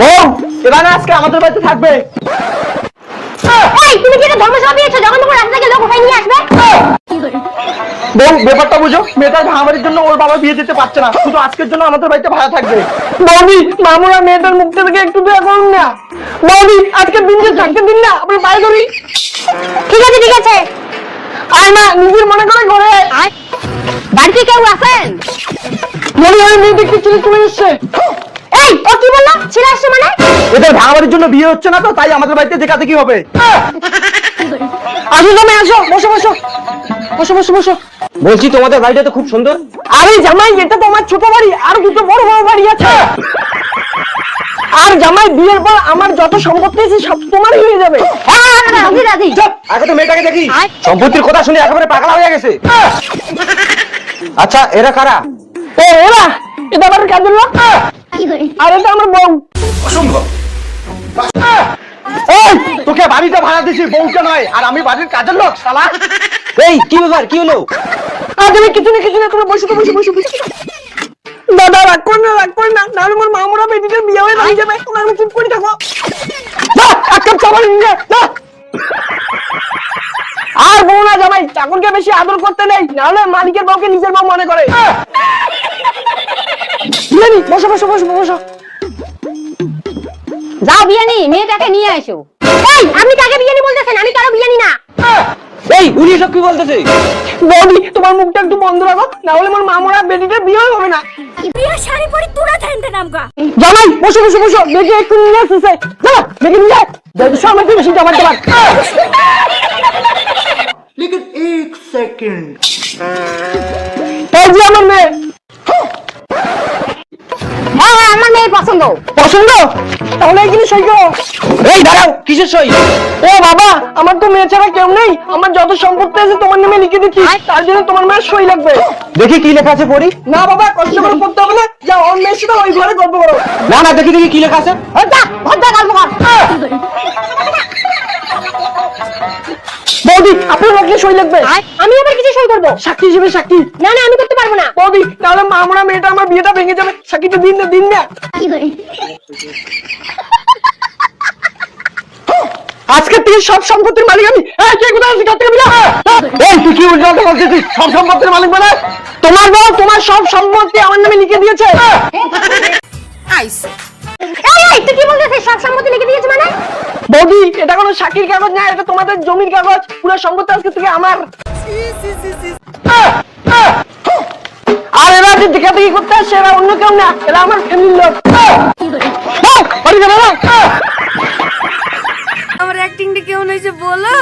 বউ এবার আজকে আমাদের বাড়িতে থাকবে। এই তুমি কি এটা ধর্মসভা দিয়েছ? যখন তোমার রাস্তা থেকে লোক উঠাই নিয়ে আসবে? বউ ব্যাপারটা বুঝো। মেয়েটার ভাঙাবাড়ির জন্য ওর বাবা বিয়ে দিতে পারছে না শুধু আজকের জন্য আমাদের বাড়িতে ভাড়া থাকবে। বৌদি মামুরা মেয়েটার মুখটা থেকে একটু দয়া করুন না। বৌদি আজকের দিন যে থাকতে দিন না আপনি বাইরে ধরি ঠিক আছে ঠিক আছে। আয় না নিজের মনে করে ঘরে আয়। বাড়িতে কেউ আছেন? মনে হয় মেয়েটা ছেলে চলে এসছে? এই ও কি বলল? ছেলে আসছে মানে? এদের ভাঙাবাড়ির জন্য বিয়ে হচ্ছে না তো তাই আমাদের বাড়িতে দেখা দেখি হবে? আসো জামাই আসো বসো বসো। বসো বসো বসো। বলছি তোমাদের বাড়িটা তো খুব সুন্দর। আরে জামাই এটা তো আমার ছোট বাড়ি আর দুটো বড় বড় বাড়ি আছে। আর জামাই বিয়ের পর আমার যত সম্পত্তি আছে সব তোমারই হয়ে যাবে। হ্যাঁ হ্যাঁ, হ্যাঁ, রাজি রাজি আগে তো মেয়েটাকে দেখি। সম্পত্তির কথা শুনে একেবারে পাগলা হয়ে গেছে। আচ্ছা এরা কারা? ও ওরা? এটা আমার কাজের লোক? আর এটা আমার বউ। অসম্ভব। তোকে বাড়িটা ভাড়া দিছি বউকে নয় আর আমি বাড়ির কাজের লোক শালা। এই কি ব্যাপার কি হলো? কিছু না কিছু না তুমি বসে তো বসে বসে বসে। দাদা রাগ কর না রাগ কর না আমার মামুরা বেটিটার বিয়ে হয়ে দাঁড়িয়ে যাবে। তোমরা আমি চুপ করে থাকো এক কাপ চা বানিয়ে নিয়ে যা। আর বউ না জামাই চাকরকে বেশি আদর করতে নেই নাহলে মালিকের বউকে নিজের বউ মনে করে। বিয়ানি, বসো বসো বসো বসো যাও বিয়ানি মেয়েটাকে নিয়ে আসো এই আপনি কাকে বিয়ানি বলতেছেন আমি কারো বিয়ানি না এই উনি এসব কি বলতেছে বৌদি তোমার মুখটা একটু বন্ধ রাখো নাহলে আমার মামুরা বেটিটার বিয়ে হবে না বিয়া শাড়ি পরে তুরা থাকতে নামগা জামাই বসো বসো বসো দেখে একটু নিয়ে আসতেছে যা দেখে নিয়ে আয়। দেখো সামনে তুই বেশি জামাই তোমার लेकिन एक सेकंड এই যে আমার মেয়ে পছন্দ? পছন্দ? তাহলে এখানে সই করো। এই দাঁড়াও কিসের সই? ও বাবা আমার তো মেয়ে ছাড়া কেউ নেই। আমার যত সম্পত্তি আছে তোমার নামে লিখে দিচ্ছি। তার জন্য তোমার মেয়ের সই লাগবে। দেখি কি লেখা আছে পড়ি। না বাবা কষ্ট করে পড়তে হবে না। যা ওর মেয়ের সাথে ওই ঘরে গল্প করো। না না দেখি দেখি কি লেখা আছে। যা ভদ্র গল্প কর। বৌদি আপনার সই লাগবে। আমি আবার কিছু সই করব? সাক্ষী হিসেবে সাক্ষী। না না আমি পারব না। বৌদি তাহলে মেয়েটা আমার বিয়েটা ভেঙে যাবে। দিন না দিন না। থেকে সব সম্পত্তির মালিক আমি। এই, কে কোথায় আছিস? বিলা? এই তুই কি উল্টো বলছিস? সব সম্পত্তির মালিক মানে? তোমার বউ তোমার সব সম্পত্তি আমার নামে লিখে দিয়েছে। এই এই তুই কি বলতেছিস? সব সম্মতি লিখে দিয়েছে মানে? বৌদি এটা কোনো সাক্ষীর কাগজ না এটা তোমাদের জমির কাগজ। পুরো সম্পত্তি আজকে থেকে আমার। যে দেখা দেখি করতে আসছে এরা অন্য কেউ না এরা আমার ফ্যামিলির লোক। আমার অ্যাক্টিংটা কেমন হয়েছে বলো।